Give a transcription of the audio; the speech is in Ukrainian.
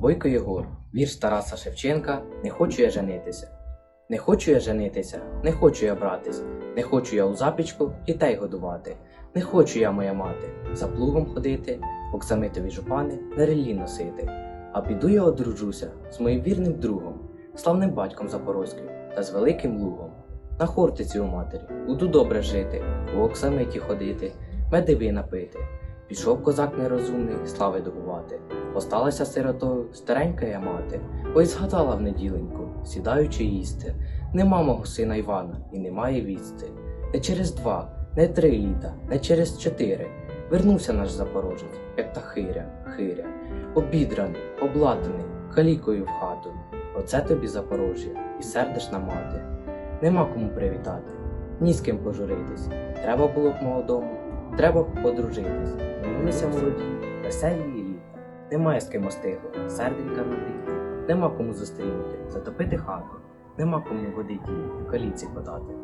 Бойко Єгор, вірш Тараса Шевченка Не хочу я женитися. Не хочу я женитися, не хочу я братись, не хочу я у запічку дітей годувати, не хочу я, моя мати, за плугом ходити, оксамитові жупани на релі носити. А піду я одружуся з моїм вірним другом, славним батьком Запорозьким та з великим лугом. На хортиці у матері буду добре жити, у оксамиті ходити, медивина пити. Пішов козак нерозумний, слави добувати. Осталася сиротою старенька я мати. Ой згадала в неділеньку, сідаючи їсти. Нема мого сина Івана і немає вісти. Не через два, не три літа, не через чотири. Вернувся наш запорожець, як та хиря, хиря, обідраний, облатаний, калікою в хату. Оце тобі Запорожжя, і сердешна мати. Нема кому привітати, ні з ким пожуритись. Треба було б молодому, треба б подружитись. Вернулися молоді, веселі. Немає з ким остигло, серденька набити. Нема кому зустрінути, затопити хату. Нема кому водити, в каліці подати.